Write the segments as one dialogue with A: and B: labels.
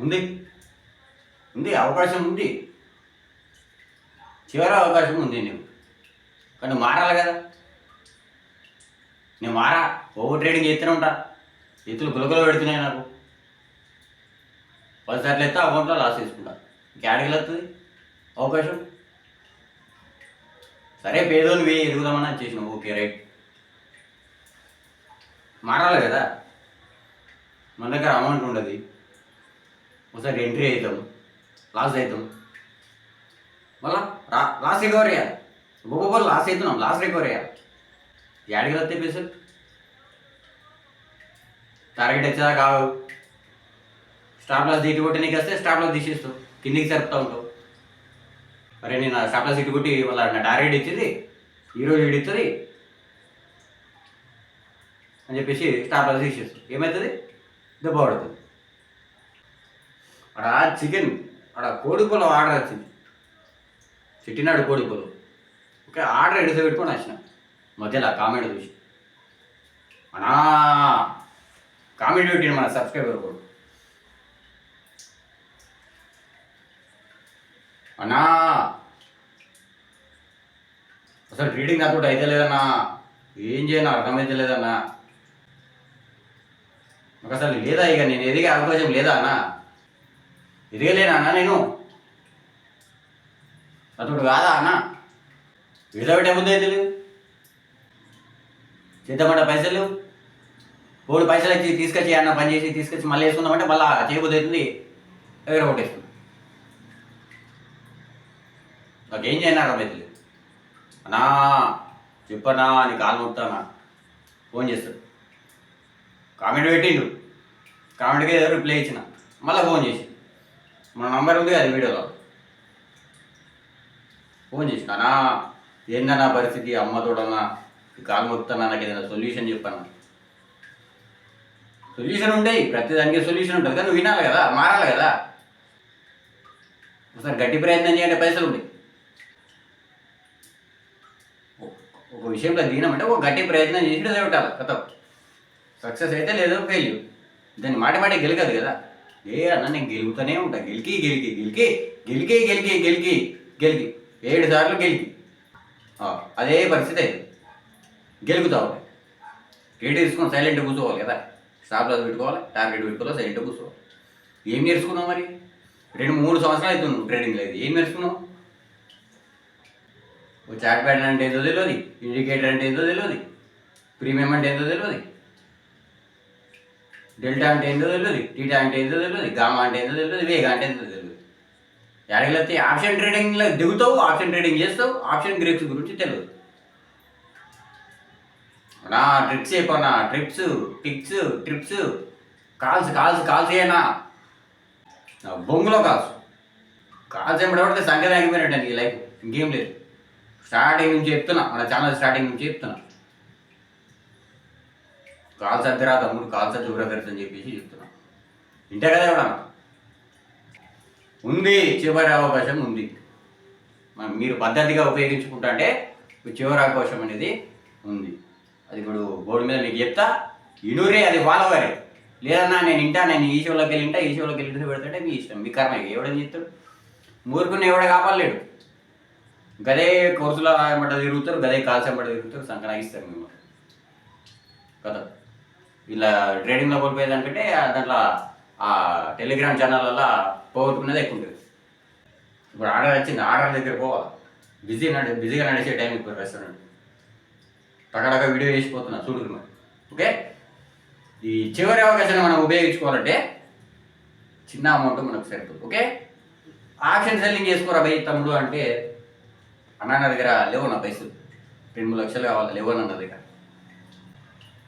A: ఉంది. ఉంది అవకాశం ఉంది. చివరి అవకాశం ఉంది నీకు. కానీ మారాలి కదా. నేను మారా ఓవర్ ట్రేడింగ్ చేస్తూనే ఉంటా. ఎత్తులు గులకలు పెడుతున్నాయి నాకు. పదిసార్లు ఎత్తే అకౌంట్లో లాస్ చేసుకుంటా. క్యాడికి వస్తుంది అవకాశం? సరే పేదోని వే ఎదుగుదామని చేసిన. Okay right. మారాలి కదా. మన దగ్గర అమౌంట్ ఉండదు. ఒకసారి ఎంట్రీ అవుతాం. లాస్ అవుతాం. మళ్ళా రా లాస్ రికవర్ అయ్యాలి ఒక్కొక్కరు లాస్ అవుతున్నాం. లాస్ రికవర్ అయ్యాలి యాడికి వస్తే పైసలు టార్గెట్ వచ్చేదా కావు స్టాప్ లాస్ దీటి కొట్టి నీకు వస్తే స్టాప్ లాస్ తీసేస్తావు కిందికి సరుపుతా ఉంటావు మరి నేను స్టాప్ లాస్ ఇటు కొట్టి మళ్ళీ నా టార్గెట్ ఇచ్చింది. ఈరోజు ఇడుతుంది ఇస్తుంది అని చెప్పేసి స్టాప్ లాస్ తీసేస్తావు ఏమవుతుంది? దెబ్బ పడుతుంది. అక్కడ చికెన్ అక్కడ కోడి పొలం ఆర్డర్ వచ్చింది. చిట్టినాడు కోడి పొలం ఓకే ఆర్డర్ ఎడిసే పెట్టుకొని వచ్చిన. మధ్యలో కామెడీ చూసి. అనా కామెడీ పెట్టిన మన సబ్స్క్రైబర్ కూడా. అన్నా అసలు రీడింగ్ నాతో అయితే లేదన్నా? ఏం చేయను అర్థమైతే లేదన్నా? నాకు అసలు లేదా ఇక నేను ఎదిగే అవకాశం లేదా అన్నా? ఎదగలేనా అన్న నేను? అతడు కాదా అన్న? విడబెట్టే ముందే తెలియదు చేద్దామంటే పైసలు? మూడు పైసలు వచ్చి తీసుకొచ్చి అన్న పని చేసి తీసుకొచ్చి మళ్ళీ వేసుకుందామంటే మళ్ళీ చేయబోతుంది అవుతుంది ఎగర కొట్టేస్తుంది. నాకేం చేయను అర్థమైతే అన్నా చెప్పనా అని కాలు ముట్టానా ఫోన్ చేస్తాడు. కామెంట్ పెట్టిండు. కామెంట్కి ఏదో రిప్లై ఇచ్చిన. మళ్ళీ ఫోన్ చేసి. మన నంబర్ ఉంది కదా వీడియోలో ఫోన్ చేసినానా ఏందన్నా పరిస్థితి? అమ్మతోడన్నా ఈ కాలు మొత్తానా నాకు ఏదైనా సొల్యూషన్ చెప్పాను సొల్యూషన్ ఉంటాయి ప్రతి దానికి సొల్యూషన్ ఉంటుంది. కానీ నువ్వు వినాలి కదా మారాలి కదా. ఒకసారి గట్టి ప్రయత్నం చేయండి పైసలు ఉంటాయి ఒక విషయంలో దిగినామంటే ఒక గట్టి ప్రయత్నం చేసి పెట్టాలి. కథ. సక్సెస్ అయితే లేదు ఫెయిల్యూర్ దాన్ని మాట మాట గెలగదు కదా. ఏ అన్న నేను గెలుగుతూనే ఉంటా. గెలికి గెలికి గెలికి. గెలికి గెలికి గెలికి. గెలికి. ఏడు సార్లు గెలికి. అదే పరిస్థితి అయింది గెలుగుతావు. రేట్ తీసుకొని సైలెంట్ కూర్చోవాలి కదా. స్టాప్ పెట్టుకోవాలి. టార్గెట్ పెట్టుకోవాలి. సైలెంట్ కూర్చోవాలి. ఏం నేర్చుకున్నావు మరి? రెండు మూడు సంవత్సరాలు అవుతుంది నువ్వు ట్రేడింగ్ లేదు ఏం నేర్చుకున్నావు? ఓ చాట్ ప్యాటర్న్ అంటే ఏదో తెలియదు ఇండికేటర్ అంటే ఏదో తెలియదు ప్రీమియం అంటే ఏదో తెలియదు డెల్టా అంటే ఏందో తెలియదు టీటా అంటే ఏందో తెలియదు గామా అంటే ఏందో తెలియదు వేగా అంటే ఏందో తెలియదు ఎడగలితే ఆప్షన్ ట్రేడింగ్లో దిగుతావు ఆప్షన్ ట్రేడింగ్ చేస్తావు ఆప్షన్ గ్రేప్స్ గురించి తెలియదు నా ట్రిప్స్ చెప్పనా tips tricks tips calls calls calls ఏనా బొంగులో కాల్స్. కాల్స్ ఎంబడబడితే సంఖ్య ఆగిపోయినట్టు నీ లైఫ్ ఇంకేం లేదు. స్టార్టింగ్ నుంచి చెప్తున్నా మన ఛానల్ స్టార్టింగ్ నుంచి చెప్తున్నా. కాల్స్ తమ్ముడు కాల్స్ జోగ్రఫర్స్ అని చెప్పేసి చెప్తున్నాం. ఇంటే కదా ఎవడన్నా ఉంది చివరి అవకాశం ఉంది. మీరు పద్ధతిగా ఉపయోగించుకుంటా అంటే చివరి అవకాశం అనేది ఉంది. అది ఇప్పుడు బోర్డు మీద మీకు చెప్తా ఇనురే అది వాళ్ళవరే. లేదన్నా నేను ఇంటా నేను ఈ షోలోకి వెళ్ళి ఇంటా ఈ షోలోకి వెళ్ళి పెడతాంటే మీ ఇష్టం మీ కర్మ ఎవడని చెప్తాడు? మూర్ఖుని ఎవడ కాపాడలేడు? గదే కోర్సులో బట్ట తిరుగుతారు గదే కాల్స్ బట్ట తిరుగుతారు సంకనాగిస్తారు మిమ్మల్ని. కదా ఇలా ట్రేడింగ్లో కోల్పోయేదానికంటే దాంట్లో ఆ టెలిగ్రామ్ ఛానళ్ళల్లో పోగొట్టుకునేది ఎక్కువ ఉంటుంది ఇప్పుడు ఆర్డర్ వచ్చింది ఆర్డర్ దగ్గర పోవాలి బిజీ నడి బిజీగా నడిచే టైం ఇప్పుడు రెస్టారెంట్ టకటక వీడియో వేసిపోతున్నా చూడు ఓకే ఈ చివరి అవకాశాన్ని మనం ఉపయోగించుకోవాలంటే చిన్న అమౌంట్ మనకు సరిపోతుంది ఓకే ఆప్షన్ సెల్లింగ్ చేసుకోరా భయ్ తమ్ముడు అంటే అన్న దగ్గర లేవు నా పైసలు. రెండు మూడు లక్షలు కావాలి లేవు అన్న దగ్గర.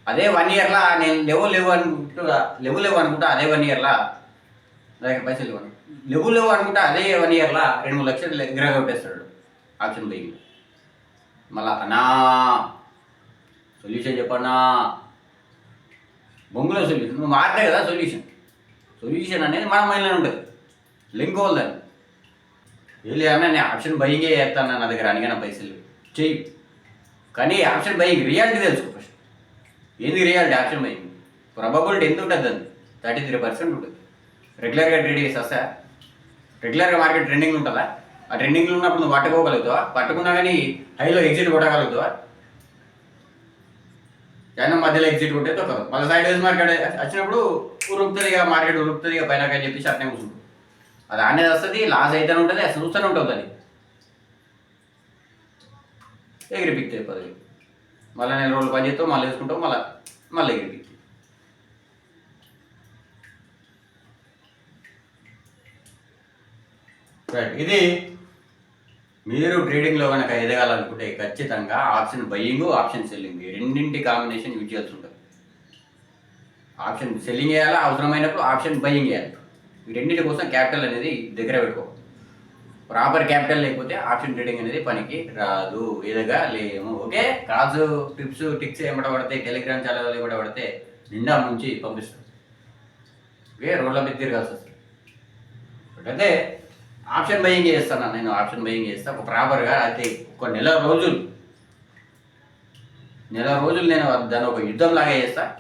A: అదే వన్ ఇయర్లా నేను లెవెల్ లేవు అనుకుంటా లెవెల్ లేవు అనుకుంటా అదే వన్ ఇయర్లా దగ్గర పైసలు ఇవ్వను లెవెల్ లేవు అనుకుంటా అదే వన్ ఇయర్లా రెండు మూడు లక్షలు దగ్గర కొట్టేస్తాడు ఆప్షన్ బైక్ మళ్ళా అన్నా సొల్యూషన్ చెప్పన్నా. బొంగులో సొల్యూషన్ నువ్వు మారలే కదా సొల్యూషన్ సొల్యూషన్ అనేది మన మైండ్లో ఉంటుంది. లింక్ అవ్వదని వెళ్ళి అన్న నేను ఆప్షన్ బయింగే చేస్తాను నా దగ్గర అనిగిన పైసలు చెయ్యి. కానీ ఆప్షన్ బయింగ్ రియాలిటీ తెలుసుకో ఫస్ట్ ఏంది రియాలిటీ ఆప్షన్ బయింగ్ ప్రాబబిలిటీ ఎంత ఉంటుంది అది థర్టీ త్రీ పర్సెంట్ ఉంటుంది రెగ్యులర్గా ట్రేడ్ చేసి వస్తా రెగ్యులర్గా మార్కెట్ ట్రెండింగ్ ఉంటుందా? ఆ ట్రెండింగ్లో ఉన్నప్పుడు నువ్వు పట్టుకోగలుగుతావా? పట్టుకున్నా కానీ హైలో ఎగ్జిట్ కొట్టగలుగుతావా? కానీ మధ్యలో ఎగ్జిట్ కొట్టే తొక్కదు మళ్ళీ సైడ్ వేస్ మార్కెట్ వచ్చినప్పుడు ఉరుకుతుంది ఇక మార్కెట్ ఉరుకుతుంది ఇక పైన కానీ చెప్పేసి అట్నే కూర్చుంటుంది అది అనేది వస్తుంది లాస్ అయితేనే ఉంటుంది అసలు చూస్తూనే ఉంటుంది అది ఎగిరి పిక్తే మళ్ళీ నెల రోజులు పని చేస్తావు మళ్ళీ వేసుకుంటావు మళ్ళీ మళ్ళీ ఎగిరి రైట్ ఇది మీరు ట్రేడింగ్లో కనుక ఎదగాలనుకుంటే ఖచ్చితంగా ఆప్షన్ బయ్యింగ్ ఆప్షన్ సెల్లింగ్ రెండింటి కాంబినేషన్ యూజ్ చేయాల్సి ఉంటుంది. ఆప్షన్ సెల్లింగ్ చేయాలా? అవసరమైనప్పుడు ఆప్షన్ బయ్యింగ్ చేయాలి. ఈ రెండింటి కోసం క్యాపిటల్ అనేది దగ్గర పెట్టుకో. ప్రాపర్ క్యాపిటల్ లేకపోతే ఆప్షన్ ట్రేడింగ్ అనేది పనికి రాదు. ఇదిగా లేము. ఓకే? కాల్స్ ట్రిప్స్ టిక్స్ ఏమట పడితే టెలిగ్రామ్ ఛానల్ ఏమట పడితే నిండా ముంచి పంపిస్తాం. ఓకే? రోడ్ల మీద తిరగాల్సి వస్తుంది. అయితే ఆప్షన్ బయింగ్ చేస్తాను? నేను ఆప్షన్ బయింగ్ చేస్తా. ఒక ప్రాపర్గా అయితే ఒక నెల రోజులు. నెల రోజులు నేను దాన్ని ఒక యుద్ధం లాగా చేస్తా.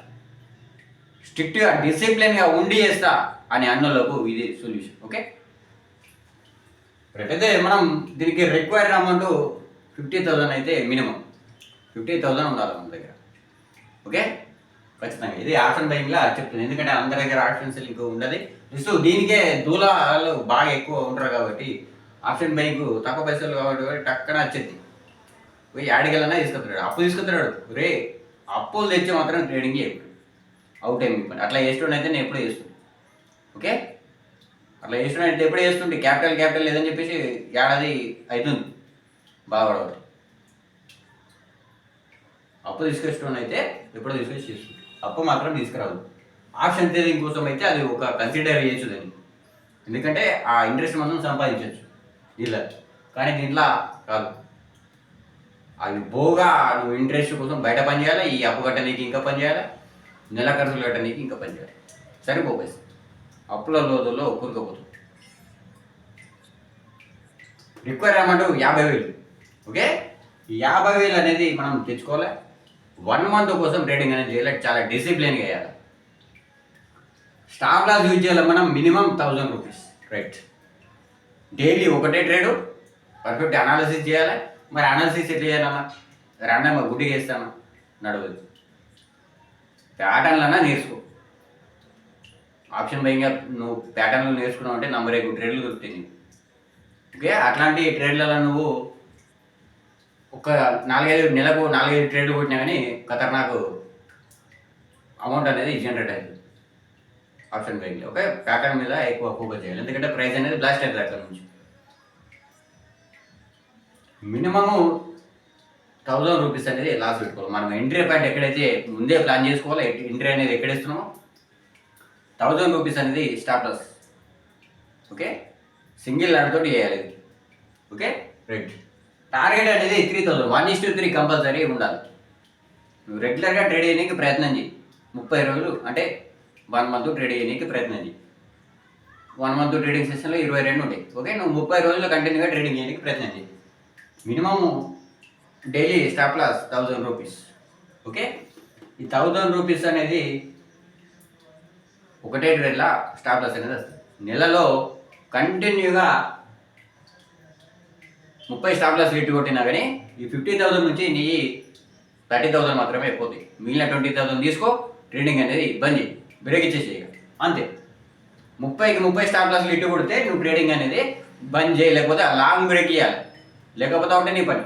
A: స్ట్రిక్ట్గా డిసిప్లిన్గా ఉండి చేస్తా అని అన్నలకు ఇది సొల్యూషన్. ఓకే? అయితే మనం దీనికి రిక్వైర్డ్ అమౌంట్ ఫిఫ్టీ థౌసండ్ అయితే మినిమం ఫిఫ్టీ థౌసండ్ ఉండాలి మన దగ్గర. ఓకే ఖచ్చితంగా. ఇది ఆప్షన్ బైంగ్లా చెప్తుంది. ఎందుకంటే అందరి దగ్గర ఆప్షన్స్ సెల్లింగ్ ఉండదు. జస్ట్ దీనికే దూలాలు బాగా ఎక్కువ ఉంటారు కాబట్టి ఆప్షన్ బైక్ తక్కువ పైసలు కాబట్టి టక్కన వచ్చేది పోయి యాడికెళ్ళనా తీసుకొస్తున్నాడు అప్పు తీసుకొస్తున్నాడు రే అప్పులు తెచ్చి మాత్రం ట్రేడింగ్ చేయకు అవుట్ టైం ఇవ్వండి. అట్లా చేస్తుండే అయితే నేను ఎప్పుడు చేస్తున్నాను ఓకే అట్లా చేస్తుండే ఎప్పుడే వేస్తుంటే క్యాపిటల్ క్యాపిటల్ లేదని చెప్పేసి ఏడాది అవుతుంది బాధపడవద్దు. అప్పు తీసుకొచ్చిన అయితే ఎప్పుడో తీసుకొచ్చి చేస్తుంది. అప్పు మాత్రం తీసుకురాదు ఆప్షన్ ట్రేడింగ్ కోసం అయితే అది ఒక కన్సిడర్ చేయొచ్చు దాన్ని. ఎందుకంటే ఆ ఇంట్రెస్ట్ మనం సంపాదించవచ్చు దీనిలో కానీ దీంట్లో కాదు. అవి పోగా నువ్వు ఇంట్రెస్ట్ కోసం బయట పని చేయాలి? ఈ అప్పు కట్టనీకి ఇంకా పనిచేయాలి నెల ఖర్చులు కట్టనీకి ఇంకా పని చేయాలి? అప్పుల లోతుల్లో కూరుకుపోతుంది రిక్వైర్ అమౌంట్ యాభై వేలు. ఓకే? యాభై వేలు అనేది మనం తెచ్చుకోవాలి? వన్ మంత్ కోసం ట్రేడింగ్ అనేది చేయాలి? చాలా డిసిప్లిన్గా వేయాలి స్టాప్ లాస్ యూజ్ చేయాలి మనం? Minimum thousand rupees. Right. Daily ఒకటే ట్రేడు పర్ఫెక్ట్ అనాలిసిస్ చేయాలి? మరి అనాలిసిస్ ఎట్లా చేయాలన్నా? ర్యాండమ్ గుడ్డి వేస్తాను నడవదు. ప్యాటర్న్లన్నా నేర్చుకో. ఆప్షన్ భయంగా నువ్వు ప్యాటర్న్లు నేర్చుకున్నావు అంటే నంబర్ ఎక్కువ ట్రేడ్లు దొరుకుతాయి ఓకే? అట్లాంటి ట్రేడ్లలో నువ్వు ఒక నాలుగైదు నెలకు నాలుగైదు ట్రేడ్లు కొట్టినా కానీ ఖతర్నాకు అమౌంట్ అనేది జనరేట్ అవుతుంది. ఆప్షన్ బైక్లో ఓకే? ప్యాటర్న్ మీద ఎక్కువ ఫోకస్ చేయాలి. ఎందుకంటే ప్రైస్ అనేది బ్లాస్ట్ అవుతుంది అక్కడ నుంచి. మినిమము థౌజండ్ రూపీస్ అనేది లాస్ పెట్టుకోవాలి. మనం ఎంట్రీ పాయింట్ ఎక్కడైతే ముందే ప్లాన్ చేసుకోవాలి ఎంట్రీ అనేది ఎక్కడేస్తున్నామో థౌజండ్ రూపీస్ అనేది స్టాప్ లాస్ ఓకే సింగిల్ లాడ్తోటి చేయాలి ఓకే రైట్ టార్గెట్ అనేది three thousand one is to three compulsory ఉండాలి. నువ్వు రెగ్యులర్గా ట్రేడ్ చేయడానికి ప్రయత్నం చేయి ముప్పై రోజులు అంటే వన్ మంత్ ట్రేడ్ చేయడానికి ప్రయత్నం చేయి వన్ మంత్ ట్రేడింగ్ సెషన్లో ఇరవై రెండు ఉంటాయి. ఓకే నువ్వు ముప్పై రోజులు కంటిన్యూగా ట్రేడింగ్ చేయడానికి ప్రయత్నం చేయి minimum daily stop loss thousand rupees okay ఈ థౌజండ్ రూపీస్ అనేది ఒకటే ట్రేడ్లా స్టాప్ లాస్ అనేది వస్తుంది. నెలలో కంటిన్యూగా ముప్పై స్టాప్ లాస్ రేట్ కొట్టినా కానీ ఈ ఫిఫ్టీ థౌసండ్ నుంచి నీ థర్టీ థౌసండ్ మాత్రమే అయిపోతుంది మిగిలిన ట్వంటీ థౌసండ్ తీసుకో ట్రేడింగ్ అనేది బంద్ చేయి. బ్రేక్ ఇచ్చేసి అంతే. ముప్పైకి ముప్పై స్టాప్ లాస్లు ఇటు కొడితే నువ్వు ట్రేడింగ్ అనేది బంద్ చేయి. లేకపోతే లాంగ్ బ్రేక్ ఇవ్వాలి లేకపోతే ఒకటే నీ పని.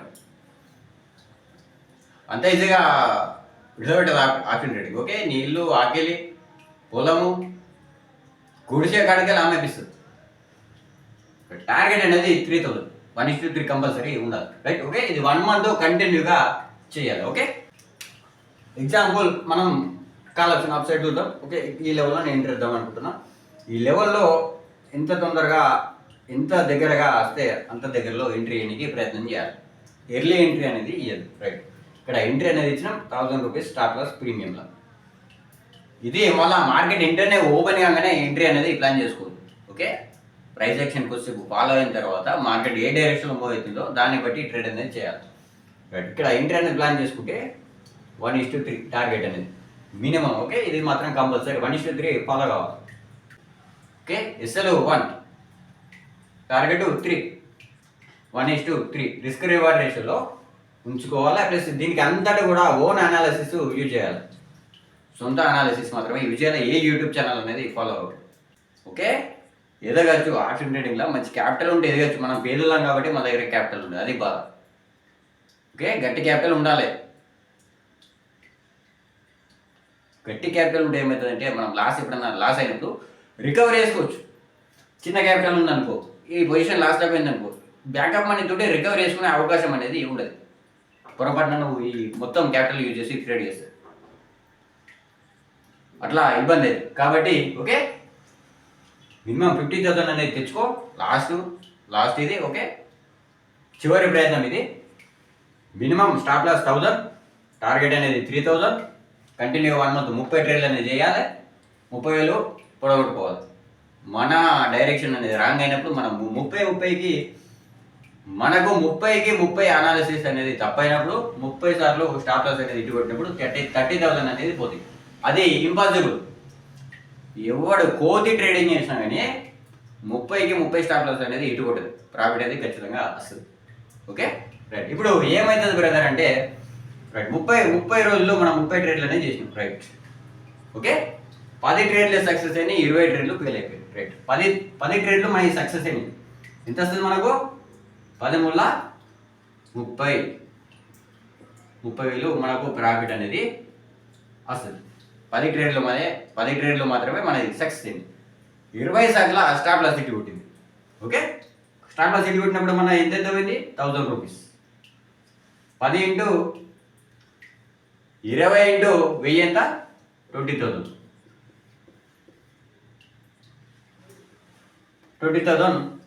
A: అంత ఈజీగా విడదపెట్టదు ఆప్షన్ ట్రేడింగ్ ఓకే నీళ్ళు ఆకలి పొలము గుడిసే కాడికెళ్ళి అనిపిస్తుంది. టార్గెట్ అనేది three thousand one is three compulsory ఉండాలి. రైట్ ఓకే ఇది వన్ మంత్ కంటిన్యూగా చేయాలి. ఓకే ఎగ్జాంపుల్ మనం కాల్ ఆప్షన్ అప్ సైడ్ చూద్దాం. ఓకే ఈ లెవెల్లో నేను ఎంటర్ ఇద్దాం అనుకుంటున్నా. ఈ లెవెల్లో ఎంత తొందరగా ఎంత దగ్గరగా వస్తే అంత దగ్గరలో ఎంట్రీ చేయడానికి ప్రయత్నం చేయాలి. ఎర్లీ ఎంట్రీ అనేది ఇవ్వదు రైట్ ఇక్కడ ఎంట్రీ అనేది ఇచ్చిన థౌసండ్ రూపీస్ స్టార్ట్ లాస్ ప్రీమియంలో ఇది మళ్ళీ మార్కెట్ ఇంటర్నే ఓపెన్ కాగానే ఎంట్రీ అనేది ప్లాన్ చేసుకోవద్దు. ఓకే? ప్రైస్ యాక్షన్కి వచ్చి ఫాలో అయిన తర్వాత మార్కెట్ ఏ డైరెక్షన్లో మూవ్ అవుతుందో దాన్ని బట్టి ట్రేడ్ అనేది చేయాలి. ఇక్కడ ఎంట్రీ అనేది ప్లాన్ చేసుకుంటే one is to three target అనేది మినిమం ఓకే? ఇది మాత్రం compulsory one is to three follow కావాలి. Okay? SL one target three one is to three risk reward రేషియోలో ఉంచుకోవాలి? ప్లస్ దీనికి అంతటా కూడా ఓన్ అనాలిసిస్ యూజ్ చేయాలి. సొంత అనాలిసిస్ మాత్రమే. ఈ చేయాలి ఏ యూట్యూబ్ ఛానల్ అనేది ఫాలో అవ్వదు ఓకే? ఎదగచ్చు. ఆప్షన్ ట్రేడింగ్లో మంచి క్యాపిటల్ ఉంటే ఎదగచ్చు. మనం పేదలం కాబట్టి మన దగ్గర క్యాపిటల్ ఉంది అది బాధ. ఓకే? గట్టి క్యాపిటల్ ఉండాలి. గట్టి క్యాపిటల్ ఉంటే ఏమవుతుందంటే మనం లాస్ ఎప్పుడన్నా లాస్ అయినప్పుడు రికవరీ చేసుకోవచ్చు. చిన్న క్యాపిటల్ ఉందనుకో. ఈ పొజిషన్ లాస్ట్ అయిపోయింది అనుకో బ్యాకప్ మనీ తోటి రికవరీ చేసుకునే అవకాశం అనేది ఉండదు. పొరపాటున నువ్వు ఈ మొత్తం క్యాపిటల్ యూజ్ చేసి ట్రేడ్ చేస్తావు. అట్లా ఇబ్బంది అది కాబట్టి ఓకే? మినిమం ఫిఫ్టీ థౌసండ్ అనేది తెచ్చుకో. లాస్ట్ లాస్ట్ ఇది ఓకే? చివరి ప్రయత్నం ఇది. Minimum stop loss thousand target అనేది three thousand continue one month ముప్పై ట్రేడ్లు అనేది చేయాలి. ముప్పై వేలు పొడగొట్టుకోవాలి. మన డైరెక్షన్ అనేది రాంగ్ అయినప్పుడు మనం ముప్పై ముప్పైకి మనకు ముప్పైకి ముప్పై అనాలిసిస్ అనేది తప్పైనప్పుడు ముప్పై సార్లు స్టాప్ లాస్ అనేది ఇటు కొట్టినప్పుడు థర్టీ థర్టీ థౌసండ్ అనేది పోతుంది. అది ఇంపాసిబుల్ ఎవడు కోతి ట్రేడింగ్ చేసినా కానీ ముప్పైకి ముప్పై స్టాప్ లాస్ అనేది ఇటు కొట్టదు. ప్రాఫిట్ అనేది ఖచ్చితంగా వస్తుంది. ఓకే రైట్ ఇప్పుడు ఏమవుతుంది బ్రదర్ అంటే రైట్ ముప్పై ముప్పై రోజుల్లో మనం ముప్పై ట్రేడ్లు అనేది చేసినాం. రైట్ ఓకే పది ట్రేడ్లు సక్సెస్ అయినాయి ఇరవై ట్రేడ్లు ఫెయిల్ అయిపోయాయి రైట్ పది పది ట్రేడ్లు మనకి సక్సెస్ అయినాయి. ఎంత వస్తుంది మనకు? పది ముప్పై. ముప్పై వేలు మనకు ప్రాఫిట్ అనేది వస్తుంది. పది ట్రేడ్లు మన పది ట్రేడ్లు మాత్రమే మనది సక్సెస్ అయింది ఇరవై సార్లు స్టాప్ లాస్ కొట్టింది. ఓకే? స్టాప్ సిటీ కొట్టినప్పుడు మన ఎంత ఎంత పోయింది? థౌజండ్ రూపీస్ పది ఇంటూ ఇరవై ఇంటూ వెయ్యి ఎంత? Twenty thousand twenty thousand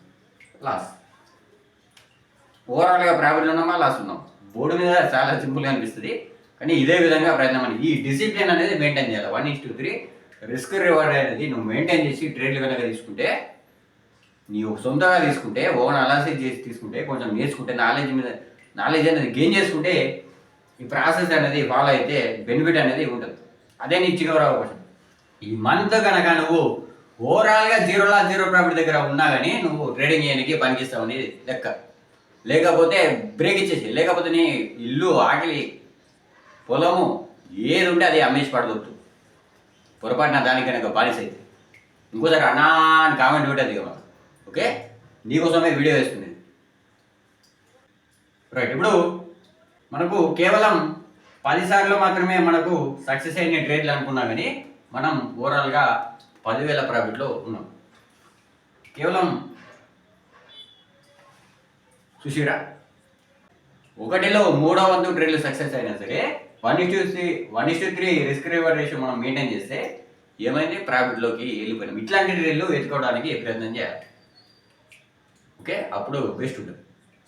A: loss ఓవరాల్గా ప్రాఫిట్లో ఉన్నామా? లాస్ ఉన్నాం. బోర్డు మీద చాలా సింపుల్గా అనిపిస్తుంది. కానీ ఇదే విధంగా ప్రయత్నం అని ఈ డిసిప్లిన్ అనేది మెయింటైన్ చేయాలి. One is to three risk reward అనేది నువ్వు మెయింటైన్ చేసి ట్రేడ్లు కనుక తీసుకుంటే నీవు సొంతంగా తీసుకుంటే ఓన్ అనాలిసిస్ చేసి తీసుకుంటే కొంచెం నేర్చుకుంటే నాలెడ్జ్ మీద నాలెడ్జ్ అనేది గెయిన్ చేసుకుంటే ఈ ప్రాసెస్ అనేది ఫాలో అయితే బెనిఫిట్ అనేది ఉంటుంది. అదే నీకు చివరి అవకాశం. ఈ మంత్ కనుక నువ్వు ఓవరాల్గా జీరోలా జీరో ప్రాఫిట్ దగ్గర ఉన్నా కానీ నువ్వు ట్రేడింగ్ చేయడానికి పనికిస్తావు అనేది లెక్క. లేకపోతే బ్రేక్ ఇచ్చేసి లేకపోతే నీ ఇల్లు ఆకలి పొలము ఏది ఉంటే అది అమ్మేసి పడదొద్దు పొరపాటున దానికి కనుక బానిస అయితే. ఇంకోసారి అన్నా అని కామెంట్ పెట్టేది కదా ఓకే? నీకోసమే వీడియో వేస్తుంది. రైట్ ఇప్పుడు మనకు కేవలం పదిసార్లు మాత్రమే మనకు సక్సెస్ అయిన ట్రేడ్లు అనుకున్నా కానీ మనం ఓవరాల్గా పదివేల ప్రాఫిట్లో ఉన్నాం. కేవలం చూసిరా? ఒకటిలో మూడో వంతు ట్రేడ్లు సక్సెస్ అయినా సరే one is to three one is to three risk reward ratio మనం మెయింటైన్ చేస్తే ఏమైంది? ప్రాఫిట్లోకి వెళ్ళిపోయినాం. ఇట్లాంటి ట్రేడ్లు వెతుకోవడానికి ప్రయత్నం చేయాలి? ఓకే అప్పుడు బెస్ట్ ఉంటుంది.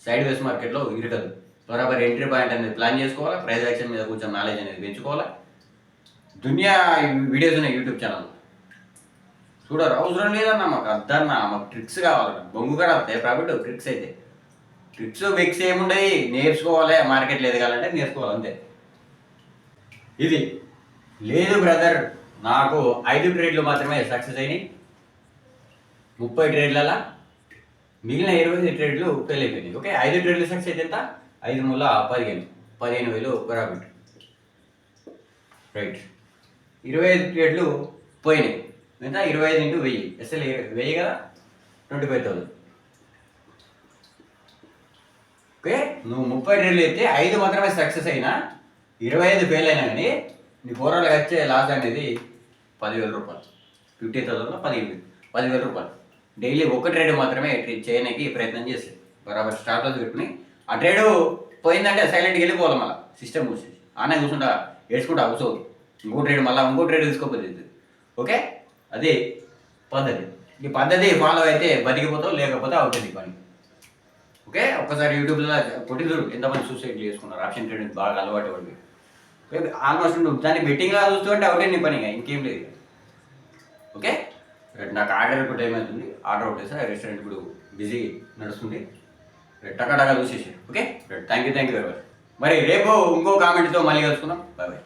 A: సైడ్ వేస్ మార్కెట్లో ఇరగదు బరాబర్ ఎంట్రీ పాయింట్ అనేది ప్లాన్ చేసుకోవాలి? ప్రైజ్ యాక్షన్ మీద కొంచెం నాలెడ్జ్ అనేది పెంచుకోవాలి? దునియా వీడియోస్ ఉన్నాయి యూట్యూబ్ ఛానల్ చూడరు అవసరం లేదన్న మాకు అద్దన్న మాకు ట్రిక్స్ కావాలన్న బొంగు కూడా వస్తాయి. ప్రాఫిట్ ట్రిక్స్ అయితే. ట్రిక్స్ బిక్స్ ఏముండయి? నేర్చుకోవాలి మార్కెట్లో కావాలంటే నేర్చుకోవాలి అంతే. ఇది లేదు బ్రదర్ నాకు ఐదు ట్రేడ్లు మాత్రమే సక్సెస్ అయినాయి. ముప్పై ట్రేడ్లలో మిగిలిన ఇరవై ఐదు ట్రేడ్లు ఫెయిల్ అయిపోయినాయి. ఓకే ఐదు ట్రేడ్లు సక్సెస్ అయితే ఎంత? ఐదు మూల పదిహేను. పదిహేను వేలు ప్రాఫిట్ రైట్ ఇరవై ఐదు ట్రేడ్లు పోయినాయి. ఎంత? ఇరవై ఐదు ఇంటూ వెయ్యి. అసలు వెయ్యి కదా? Twenty five thousand okay? నువ్వు ముప్పై ట్రేడ్లు అయితే ఐదు మాత్రమే సక్సెస్ అయినా ఇరవై ఐదు ఫెయిల్ అయినా కానీ నీ ఓవరాల్గా వచ్చే లాస్ అనేది పదివేల రూపాయలు. ఫిఫ్టీ థౌసండ్లో పదివేలు పదివేల రూపాయలు. డైలీ ఒక ట్రేడ్ మాత్రమే ట్రే- చేయడానికి ప్రయత్నం చేసేది. బరాబర్ స్టార్ట్ పెట్టుకుని ఆ ట్రేడ్ పోయిందంటే సైలెంట్గా వెళ్ళిపోవాలి మళ్ళీ. సిస్టమ్ కూర్చేసి ఆనే కూర్చుంటా ఏడ్చుకుంటా కూర్చోదు ఇంకో ట్రేడ్ మళ్ళీ ఇంకో ట్రేడ్ తీసుకోపోతుంది ఓకే? అది పద్ధతి. ఈ పద్ధతి ఫాలో అయితే బతికిపోతావు లేకపోతే అవుతుంది పని. ఓకే? ఒక్కసారి యూట్యూబ్లో కొట్టి చూడు ఎంతమంది సూసైడ్ చేసుకున్నారు? ఆప్షన్ ట్రేడింగ్ బాగా అలవాటు వాళ్ళు ఆల్మోస్ట్ నువ్వు దాన్ని బెట్టింగ్లా చూస్తుంటే ఒకటే నీ పని ఇంకేం. లేదు ఓకే? రేపు నాకు ఆర్డర్ ఇప్పుడు టైం అవుతుంది. ఆర్డర్ ఒకటి సార్ రెస్టారెంట్ ఇప్పుడు బిజీ నడుస్తుంది. రేపు టకా చూసేసి okay? Thank you thank you very much మరి రేపు ఇంకో కామెంట్తో మళ్ళీ కలుసుకుందాం. Bye bye